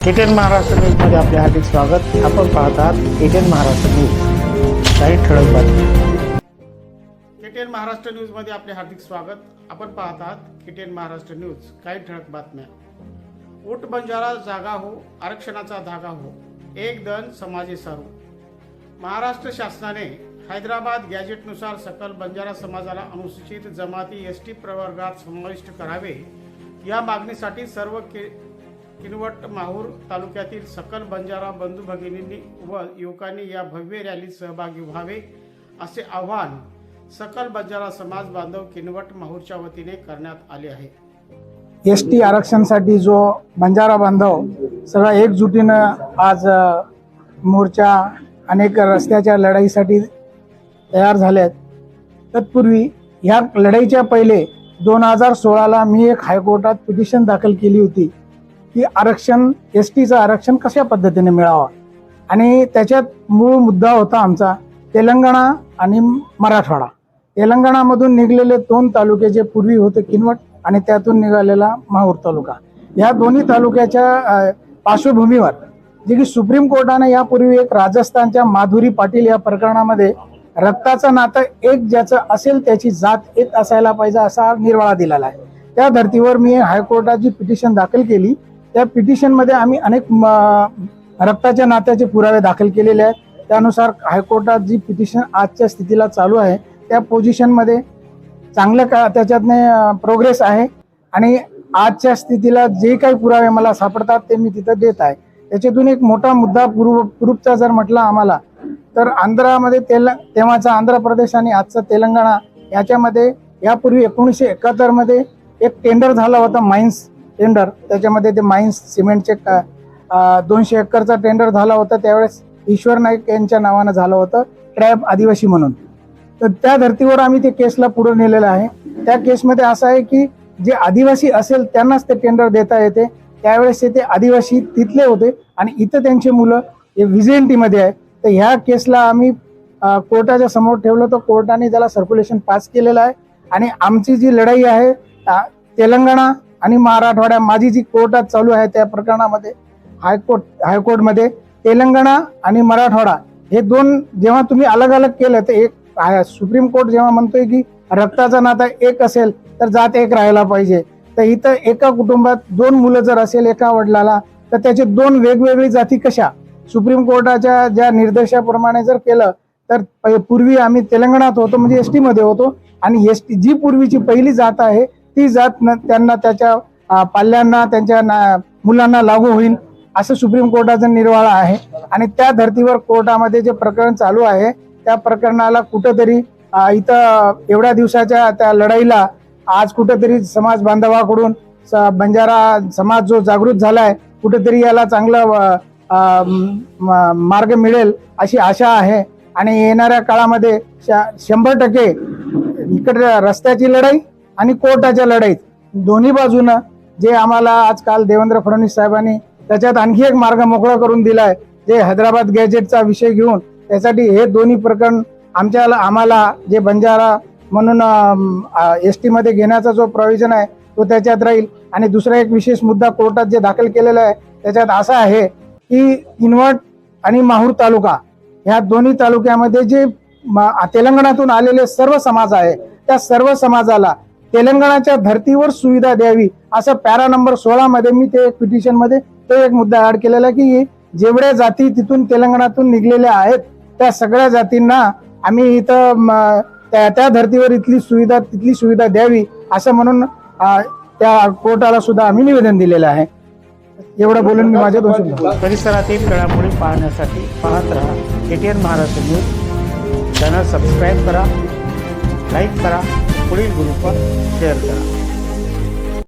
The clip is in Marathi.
एटीएन महाराष्ट्र न्यूजमध्ये आपले हार्दिक स्वागत. आपण पाहत आहात एटीएन महाराष्ट्र न्यूज. काही ठळक बातमी एटीएन महाराष्ट्र न्यूजमध्ये आपले हार्दिक स्वागत. आपण पाहत आहात एटीएन महाराष्ट्र न्यूज. काही ठळक बातम्या. ऊट बंजारा जागा हो आरक्षणाचा धागा हो. एक दन समाजे सारू. महाराष्ट्र शासनाने हैदराबाद गॅजेटनुसार सकल बंजारा समाजाला अनुसूचित जमाती एस टी प्रवर्गात समाविष्ट करावे या मागणीसाठी सर्व के किनवट माहूर तालुक्यातील सकल बंजारा बंधू भगिनींनी व युवकांनी या भव्य रॅलीत सहभागी व्हावे असे आवाहन सकल बंजारा समाज बांधव किनवट माहूरच्या वतीने करण्यात आले आहे. एस टी आरक्षणसाठी जो बंजारा बांधव सगळा एकजुटीनं आज मोर्चा अनेक रस्त्याच्या लढाईसाठी तयार झाल्यात तत्पूर्वी ह्या लढाईच्या पहिले दोन हजार सोळाला मी एक हायकोर्टात पिटिशन दाखल केली होती. की आरक्षण एस टीचं आरक्षण कशा पद्धतीने मिळावं? आणि त्याच्यात मूळ मुद्दा होता आमचा तेलंगणा आणि मराठवाडा. तेलंगणामधून निघलेले दोन तालुके जे पूर्वी होते किनवट आणि त्यातून निघालेला माहूर तालुका. या दोन्ही तालुक्याच्या पार्श्वभूमीवर जे की सुप्रीम कोर्टाने यापूर्वी एक राजस्थानच्या माधुरी पाटील या प्रकरणामध्ये रक्ताचं नातं एक ज्याचं असेल त्याची जात एक असायला पाहिजे असा निर्वाळा दिलेला आहे. त्या धर्तीवर मी हायकोर्टात जी पिटिशन दाखल केली त्या पिटिशनमध्ये आम्ही अनेक म, रक्ताच्या नात्याचे पुरावे दाखल केलेले आहेत. त्यानुसार हायकोर्टात जी पिटिशन आजच्या स्थितीला चालू आहे त्या पोझिशनमध्ये चांगलं का त्याच्यातने प्रोग्रेस आहे. आणि आजच्या स्थितीला जे काही पुरावे मला सापडतात ते मी तिथं देत आहे. त्याच्यातून एक मोठा मुद्दा पूर्व पूर्वचा जर म्हटला आम्हाला तर आंध्रामध्ये तेल तेव्हाचा आंध्र प्रदेश आणि आजचा तेलंगणा याच्यामध्ये यापूर्वी एकोणीसशे एकाहत्तरमध्ये एक टेंडर झाला होता माइन्स टेंडर त्याच्यामध्ये ते माइन्स सिमेंटचे दोनशे एकरचा टेंडर झाला होता त्यावेळेस ईश्वर नाईक यांच्या नावानं झालं होतं ट्रॅब आदिवासी म्हणून. तर त्या धर्तीवर आम्ही ते केसला पुढे नेलेलं आहे. त्या केसमध्ये असं आहे की जे आदिवासी असेल त्यांनाच ते टेंडर देता येते. त्यावेळेस ते आदिवासी तिथले होते आणि इथं त्यांची मुलं हे व्हिजेंटीमध्ये आहे. तर ह्या केसला आम्ही कोर्टाच्या समोर ठेवलं तर कोर्टाने त्याला सर्क्युलेशन पास केलेलं आहे. आणि आमची जी लढाई आहे तेलंगणा आणि मराठवाड्या माझी जी कोर्टात चालू आहे त्या प्रकरणामध्ये हायकोर्ट हायकोर्टमध्ये तेलंगणा आणि मराठवाडा हे दोन जेव्हा तुम्ही अलग अलग केलं तर एक सुप्रीम कोर्ट जेव्हा म्हणतोय की रक्ताचा नाता एक असेल तर जात एक राहायला पाहिजे. तर इथं एका कुटुंबात दोन मुलं जर असेल एका वडिलाला तर त्याचे दोन वेगवेगळी जाती कशा? सुप्रीम कोर्टाच्या ज्या निर्देशाप्रमाणे जर केलं तर पूर्वी आम्ही तेलंगणात होतो म्हणजे एस टीमध्ये होतो आणि एस टी जी पूर्वीची पहिली जात आहे ती जात न- त्यांना त्याच्या पाल्यांना त्यांच्या ना- मुलांना लागू होईल असं सुप्रीम कोर्टाचा निर्वाळा आहे. आणि त्या धर्तीवर कोर्टामध्ये जे प्रकरण चालू आहे त्या प्रकरणाला कुठंतरी इथं एवढ्या दिवसाच्या त्या लढाईला आज कुठंतरी समाज बांधवाकडून स- बंजारा समाज जो जागृत झालाय कुठेतरी याला चांगलं म- मार्ग मिळेल अशी आशा आहे. आणि येणाऱ्या काळामध्ये श- शंभर टक्के इकडे रस्त्याची लढाई आणि कोर्टाच्या लढाईत. दोन्ही बाजूनं जे आम्हाला आजकाल देवेंद्र फडणवीस साहेबांनी त्याच्यात आणखी एक मार्ग मोकळा करून दिलाय जे हैदराबाद गॅजेटचा विषय घेऊन त्यासाठी हे दोन्ही प्रकरण आमच्या आम्हाला जे बंजारा म्हणून एस टीमध्ये घेण्याचा जो प्रयोजन आहे तो त्याच्यात राहील. आणि दुसरा एक विशेष मुद्दा कोर्टात जे दाखल केलेला आहे त्याच्यात असा आहे की किनवट आणि माहूर तालुका ह्या दोन्ही तालुक्यामध्ये जे तेलंगणातून आलेले सर्व समाज आहे त्या सर्व समाजाला तेलंगणाच्या धर्तीवर सुविधा द्यावी असं पॅरा नंबर सोळा मध्ये मी ते पिटिशनमध्ये तो एक मुद्दा ऍड केलेला आहे की जेवढ्या जाती तिथून तेलंगणातून निघलेल्या आहेत त्या सगळ्या जातींना आम्ही इथं त्या त्या धर्तीवर इथली सुविधा तिथली सुविधा द्यावी असं म्हणून त्या कोर्टाला सुद्धा आम्ही निवेदन दिलेलं आहे. एवढं बोलून मी माझ्या दोन परिसरातील घडामोडी पाहण्यासाठी पाहत राहा. ATN Maharashtra news. Channel subscribe करा लाईक करा पुढील ग्रुपवर शेअर करा